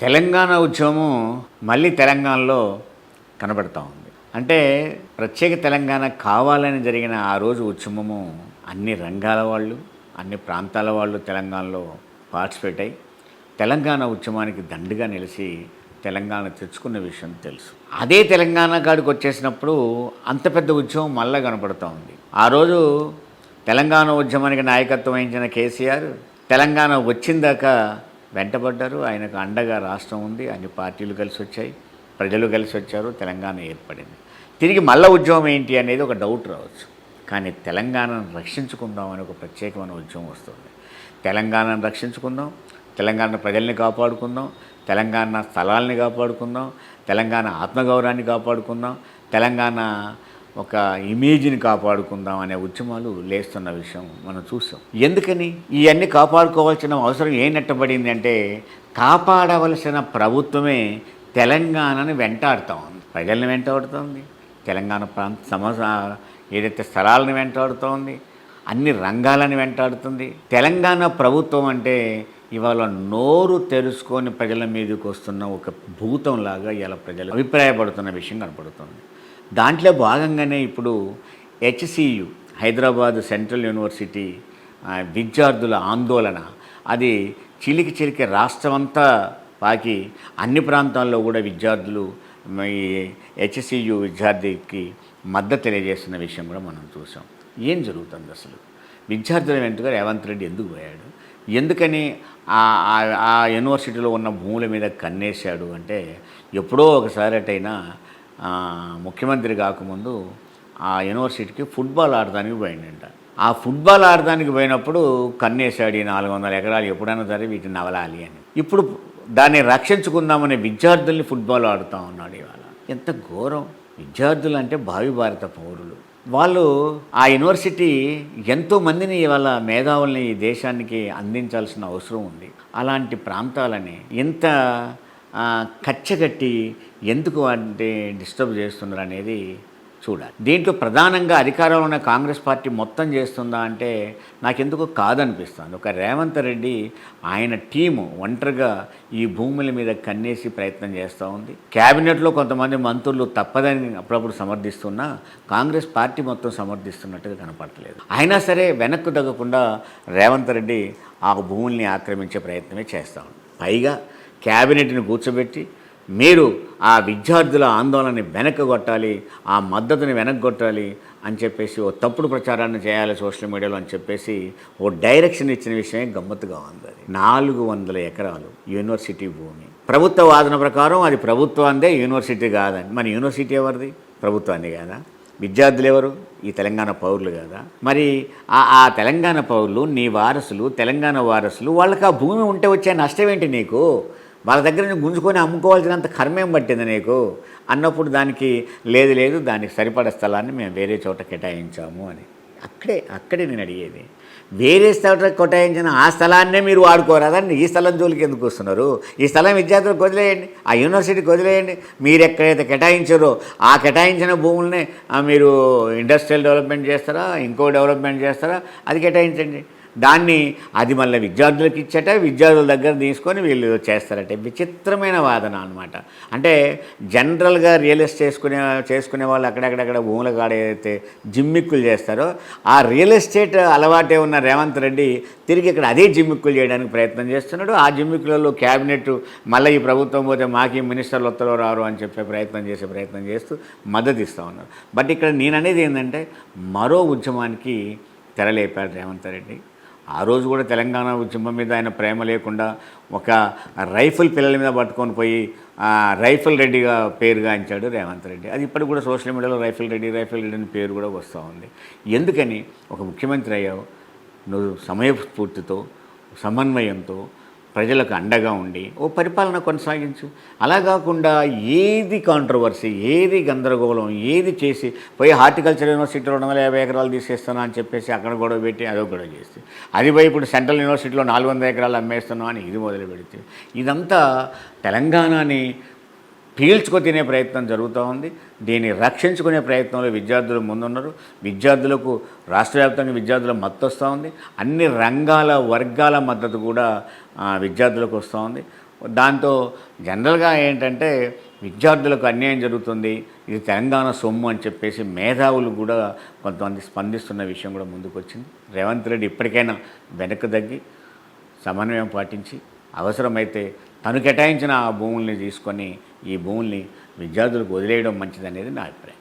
తెలంగాణ ఉద్యమం మళ్ళీ తెలంగాణలో కనబడతా ఉంది. అంటే ప్రత్యేక తెలంగాణ కావాలని జరిగిన ఆ రోజు ఉద్యమము అన్ని రంగాల వాళ్ళు అన్ని ప్రాంతాల వాళ్ళు తెలంగాణలో పార్టిసిపేట్ అయ్యి తెలంగాణ ఉద్యమానికి దండుగా నిలిచి తెలంగాణ తెచ్చుకున్న విషయం తెలుసు. అదే తెలంగాణ కాడికి వచ్చేసినప్పుడు అంత పెద్ద ఉద్యమం మళ్ళా కనపడుతూ ఉంది. ఆ రోజు తెలంగాణ ఉద్యమానికి నాయకత్వం వహించిన కేసీఆర్ తెలంగాణ వచ్చిందాక వెంటబడ్డారు. ఆయనకు అండగా రాష్ట్రం ఉంది. అన్ని పార్టీలు కలిసి వచ్చాయి ప్రజలు కలిసి వచ్చారు తెలంగాణ ఏర్పడింది. తిరిగి మళ్ళా ఉద్యమం ఏంటి అనేది ఒక డౌట్ రావచ్చు. కానీ తెలంగాణను రక్షించుకుందాం అని ఒక ప్రత్యేకమైన ఉద్యమం వస్తుంది. తెలంగాణను రక్షించుకుందాం. తెలంగాణ ప్రజల్ని కాపాడుకుందాం. తెలంగాణ స్థలాల్ని కాపాడుకుందాం. తెలంగాణ ఆత్మగౌరవాన్ని కాపాడుకుందాం. తెలంగాణ ఒక ఇమేజ్ని కాపాడుకుందాం అనే ఉద్యమాలు లేస్తున్న విషయం మనం చూసాం. ఎందుకని? ఇవన్నీ కాపాడుకోవాల్సిన అవసరం ఏం నెట్టబడింది అంటే కాపాడవలసిన ప్రభుత్వమే తెలంగాణని వెంటాడుతూ ఉంది. ప్రజల్ని వెంటాడుతోంది. తెలంగాణ ప్రాంత సమస్య ఏదైతే స్థలాలను వెంటాడుతోంది అన్ని రంగాలను వెంటాడుతుంది. తెలంగాణ ప్రభుత్వం అంటే ఇవాళ నోరు తెరుచుకొని ప్రజల మీదకి వస్తున్న ఒక భూతంలాగా ఇలా ప్రజలు అభిప్రాయపడుతున్న విషయం కనపడుతుంది. దాంట్లో భాగంగానే ఇప్పుడు హెచ్సియు హైదరాబాద్ సెంట్రల్ యూనివర్సిటీ విద్యార్థుల ఆందోళన. అది చిలికి చిలికి రాష్ట్రమంతా పాకి అన్ని ప్రాంతాల్లో కూడా విద్యార్థులు ఈ హెచ్సియు విద్యార్థికి మద్దతు తెలియజేస్తున్న విషయం కూడా మనం చూసాం. ఏం జరుగుతుంది అసలు? విద్యార్థుల వెంటగా రేవంత్ రెడ్డి ఎందుకు పోయాడు? ఎందుకని ఆ- యూనివర్సిటీలో ఉన్న భూముల మీద కన్నేశాడు అంటే ఎప్పుడో ఒకసారి అటైనా ముఖ్యమంత్రి కాకముందు ఆ యూనివర్సిటీకి ఫుట్బాల్ ఆడడానికి పోయిందంట ఆ ఫుట్బాల్ ఆడడానికి పోయినప్పుడు కన్నేశాడు ఈ నాలుగు వందల ఎకరాలు ఎప్పుడైనా సరే వీటిని నవలాలి అని. ఇప్పుడు దాన్ని రక్షించుకుందామనే విద్యార్థుల్ని ఫుట్బాల్ ఆడుతూ ఉన్నాడు ఇవాళ. ఎంత ఘోరం. విద్యార్థులు అంటే భావి భారత పౌరులు. వాళ్ళు ఆ యూనివర్సిటీ ఎంతో మందిని ఇవాళ మేధావుల్ని ఈ దేశానికి అందించాల్సిన అవసరం ఉంది. అలాంటి ప్రాంతాలని ఇంత కచ్చగట్టి ఎందుకు అంటే డిస్టర్బ్ చేస్తున్నారు అనేది చూడాలి. దీంట్లో ప్రధానంగా అధికారంలో ఉన్న కాంగ్రెస్ పార్టీ మొత్తం చేస్తుందా అంటే నాకెందుకు కాదనిపిస్తుంది. ఒక రేవంత్ రెడ్డి ఆయన టీము ఒంటరిగా ఈ భూముల మీద కన్నేసి ప్రయత్నం చేస్తూ ఉంది. క్యాబినెట్లో కొంతమంది మంత్రులు తప్పదని అప్పుడప్పుడు సమర్థిస్తున్నా కాంగ్రెస్ పార్టీ మొత్తం సమర్థిస్తున్నట్టుగా కనపడలేదు అయినా సరే వెనక్కు తగ్గకుండా రేవంత్ రెడ్డి ఆ భూముల్ని ఆక్రమించే ప్రయత్నమే చేస్తూ ఉంది. పైగా క్యాబినెట్ని కూర్చోబెట్టి మీరు ఆ విద్యార్థుల ఆందోళనని వెనక్కొట్టాలి ఆ మద్దతుని వెనక్కొట్టాలి అని చెప్పేసి ఓ తప్పుడు ప్రచారాన్ని చేయాలి సోషల్ మీడియాలో అని చెప్పేసి ఓ డైరెక్షన్ ఇచ్చిన విషయమే గమ్మత్తుగా ఉంది నాలుగు వందల ఎకరాలు యూనివర్సిటీ భూమి. ప్రభుత్వ వాదన ప్రకారం అది ప్రభుత్వాందే యూనివర్సిటీ కాదని మరి యూనివర్సిటీ ఎవరిది? ప్రభుత్వాన్ని కాదా? విద్యార్థులు ఎవరు? ఈ తెలంగాణ పౌరులు కదా? మరి ఆ తెలంగాణ పౌరులు నీ వారసులు తెలంగాణ వారసులు వాళ్ళకి ఆ భూమి ఉంటే వచ్చే నష్టం ఏంటి నీకు? వాళ్ళ దగ్గర నుంచి గుంజుకొని అమ్ముకోవాల్సినంత కర్మేం పట్టింది నీకు? అన్నప్పుడు దానికి లేదు లేదు దానికి సరిపడ స్థలాన్ని మేము వేరే చోట కేటాయించాము అని. అక్కడే అక్కడే నేను అడిగేది. వేరే చోట కేటాయించిన ఆ స్థలాన్నే మీరు వాడుకోరాదని ఈ స్థలం జోలికి ఎందుకు వస్తున్నారు? ఈ స్థలం విద్యార్థులకు వదిలేయండి ఆ యూనివర్సిటీకి వదిలేయండి. మీరు ఎక్కడైతే కేటాయించారో ఆ కేటాయించిన భూములనే మీరు ఇండస్ట్రియల్ డెవలప్మెంట్ చేస్తారా? ఇంకో డెవలప్మెంట్ చేస్తారా? అది కేటాయించండి. దాన్ని అది మళ్ళీ విద్యార్థులకు ఇచ్చట విద్యార్థుల దగ్గర తీసుకొని వీళ్ళు చేస్తారట. విచిత్రమైన వాదన అనమాట అంటే జనరల్గా రియల్ ఎస్టేట్ చేసుకునే చేసుకునే వాళ్ళు అక్కడక్కడక్కడ భూముల కాడ ఏదైతే జిమ్మిక్కులు చేస్తారో ఆ రియల్ ఎస్టేట్ అలవాటే ఉన్న రేవంత్ రెడ్డి తిరిగి ఇక్కడ అదే జిమ్మిక్కులు చేయడానికి ప్రయత్నం చేస్తున్నాడు. ఆ జిమ్మిక్కులలో క్యాబినెట్ మళ్ళీ ఈ ప్రభుత్వం పోతే మాకు మినిస్టర్లు వత్తలో రారు అని చెప్పే ప్రయత్నం చేసే ప్రయత్నం చేస్తూ మద్దతు ఇస్తూ ఉన్నారు. బట్ ఇక్కడ నేననేది ఏంటంటే మరో ఉద్యమానికి తెరలేపాడు రేవంత్ రెడ్డి. ఆ రోజు కూడా తెలంగాణ ఉద్యమం మీద ఆయన ప్రేమ లేకుండా ఒక రైఫిల్ పిల్లల మీద పట్టుకొని పోయి రైఫిల్ రెడ్డిగా పేరుగా అంచాడు రేవంత్ రెడ్డి. అది ఇప్పటికి కూడా సోషల్ మీడియాలో రైఫిల్ రెడ్డి రైఫిల్ రెడ్డి అని పేరు కూడా వస్తూ ఉంది. ఎందుకని ఒక ముఖ్యమంత్రి అయ్యావు నువ్వు సమయస్ఫూర్తితో సమన్వయంతో ప్రజలకు అండగా ఉండి ఓ పరిపాలన కొనసాగించు. అలా కాకుండా ఏది కాంట్రవర్సీ ఏది గందరగోళం ఏది చేసి పోయి హార్టికల్చర్ యూనివర్సిటీలో రెండు వందల యాభై ఎకరాలు తీసేస్తున్నా అని చెప్పేసి అక్కడ గొడవ పెట్టి అదో గొడవ చేస్తే. అది పోయి ఇప్పుడు సెంట్రల్ యూనివర్సిటీలో నాలుగు వందల ఎకరాలు అమ్మేస్తున్నాం అని ఇది మొదలు పెడితే ఇదంతా తెలంగాణని పీల్చుకో తినే ప్రయత్నం జరుగుతూ ఉంది. దీన్ని రక్షించుకునే ప్రయత్నంలో విద్యార్థులు ముందున్నారు. విద్యార్థులకు రాష్ట్ర వ్యాప్తంగా విద్యార్థుల మద్దతు వస్తూ ఉంది. అన్ని రంగాల వర్గాల మద్దతు కూడా విద్యార్థులకు వస్తూ ఉంది. దాంతో జనరల్గా ఏంటంటే విద్యార్థులకు అన్యాయం జరుగుతుంది. ఇది తెలంగాణ సొమ్ము అని చెప్పేసి మేధావులు కూడా కొంతమంది స్పందిస్తున్న విషయం కూడా ముందుకు వచ్చింది రేవంత్ రెడ్డి ఇప్పటికైనా వెనక్కి తగ్గి సమన్వయం పాటించి అవసరమైతే తను కేటాయించిన ఆ భూముల్ని తీసుకొని ఈ భూముల్ని విద్యార్థులకు వదిలేయడం మంచిదనేది నా అభిప్రాయం.